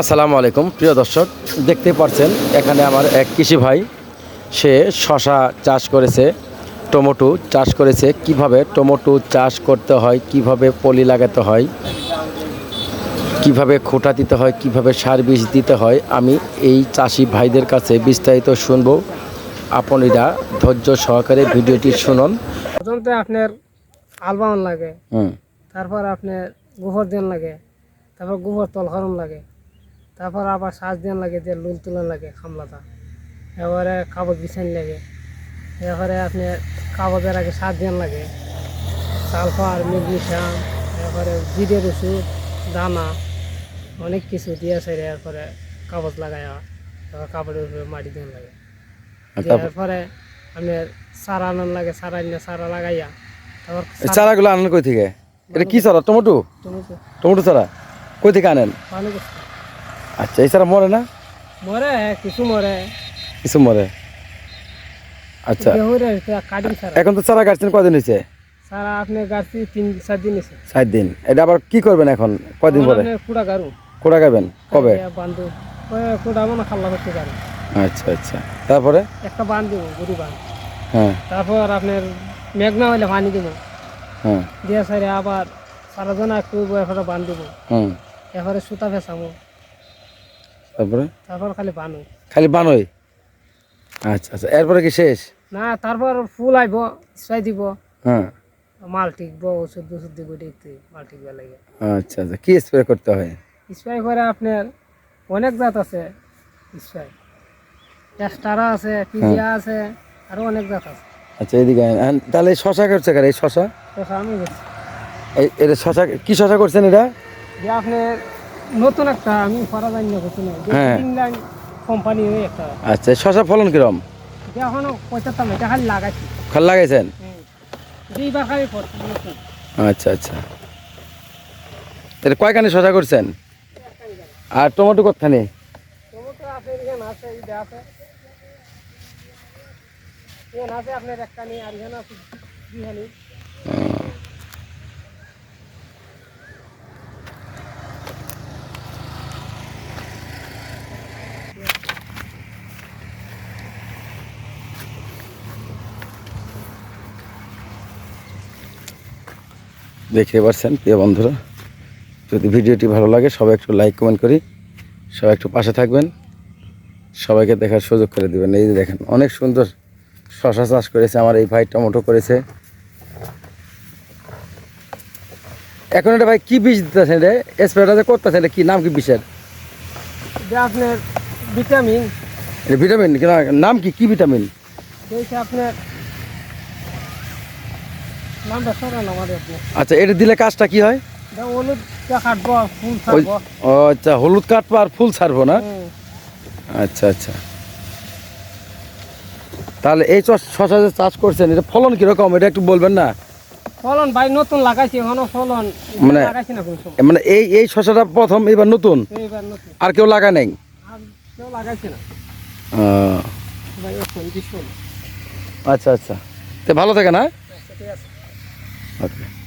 আসসালামু আলাইকুম। প্রিয় দর্শক দেখতে পাচ্ছেন এখানে আমার এক কৃষি ভাই সে শশা চাষ করেছে টমেটো চাষ করেছে। কীভাবে টমেটো চাষ করতে হয় কীভাবে পলি লাগাতে হয় কীভাবে খোটা দিতে হয় কীভাবে সার বীজ দিতে হয় আমি এই চাষি ভাইদের কাছে বিস্তারিত শুনব। আপনারা ধৈর্য সহকারে ভিডিওটি শুনুন। প্রথমতে আপনার আলবাউন লাগে তারপর আপনার গোবর দেন লাগে তারপর গোবর তলখরম লাগে। তারপর আবার শ্বাস দেন লাগে যে লুল তুলন লাগে খামলাটা। এবারে কাগজ বিছান লাগে। এরপরে আপনি কাগজের আগে সার দেন লাগে। সালফার ম্যাগনেশিয়াম এরপরে জিরের ওষুধ দানা অনেক কিছু দিয়ে সেরে এরপরে কাগজ লাগাই তারপর কাপড়ের উপরে মাটি দেন লাগে। এরপরে আপনার সারা আনন লাগে সারা নিয়ে সারা লাগাইয়া। তারপর চারাগুলো আনেন কই থেকে? এটা কি চারা? টমেটো? টমেটো। টমেটো চারা? কই থেকে আনেন? আচ্ছা চারা মরে না? মরে কিছু মরে। কিছু মরে? আচ্ছা এখন তো চারা গাছছেন কদিন হয়েছে? সারা আপনি গাছি তিন চার দিন এসে ষাট দিন। এটা আবার কি করবেন এখন? কদিন পরে? কুড়া গারু কোড়া খাবেন কবে? বান্ধু। কুড়া মানে খাল্লা করতে পারে। আচ্ছা আচ্ছা। তারপরে? একটা বান দিব গরু বান। হ্যাঁ। তারপর আপনার মেঘনা হলে পানি দিব। হ্যাঁ। দিয়ে সারে আবার সারা জন একটু এরপরে বান দিব। হুম। এরপরে সুতা ফেসামো তারপরে? তারপর খালি খালি বানই আচ্ছা আচ্ছা। এরপরে কি শেষ? না তারপর ফুল আইব দিব। হ্যাঁ। মাল টিকবো ওষুধ ওষুধ দিব দেখতে মাল টিকবে লাগে। আচ্ছা আচ্ছা। কি স্প্রে করতে হয়? স্প্রে করে আপনার অনেক জাত আছে স্প্রে এক্সট্রা আছে পিজিয়া আছে আরও অনেক জাত আছে। আচ্ছা এদিকে তাহলে শশা করছে কার? এই শশা? তো আমি এটা শশা কি শশা করছেন এটা? যে আপনার নতুন একটা আমি করা জানি না। কিছু নেই হ্যাঁ। ইংল্যান্ড কোম্পানি একটা। আচ্ছা শশা ফলন কিরম? এখনও পঁচাত্তর এটা খালি লাগাইছি খাল লাগাইছেন? দুইবার খালি করছি নতুন। আচ্ছা আচ্ছা। এটা কয়খানি শশা করছেন? আর টমেটো কতখানি? টমেটো আছে এখানে আছে এটা আছে। এখানে আছে আপনার একটা নিয়ে আর এখানে আছে দুইখানি। দেখতে পাচ্ছেন প্রিয় বন্ধুরা। যদি ভিডিওটি ভালো লাগে সবাই একটু লাইক কমেন্ট করি। সবাই একটু পাশে থাকবেন। সবাইকে দেখার সুযোগ করে দেবেন। এই যে দেখেন অনেক সুন্দর শশা চাষ করেছে আমার এই ভাই টমেটো করেছে। এখন এটা ভাই কি বীজ দিতেছেন রে? স্প্রেটা যে করতেছেন এটা কি নাম কি বিষের আপনার ভিটামিন। ভিটামিন? নাম কি? কি ভিটামিন? আপনার আচ্ছা এটা দিলে কাজটা কি হয়? ও আচ্ছা হলুদ কাটবো আর ফুল ছাড়বো না? আচ্ছা আচ্ছা। তাহলে এই শশা যে চাষ করছেন এটা ফলন কীরকম? এটা একটু বলবেন না? ফলন ভাই নতুন লাগাইছি এখনও ফলন মানে- মানে এই এই শশাটা প্রথম এবার নতুন? আর কেউ লাগায় নাই? কেউ লাগাইছে না। আচ্ছা আচ্ছা। তো ভালো থাকে না? Okay.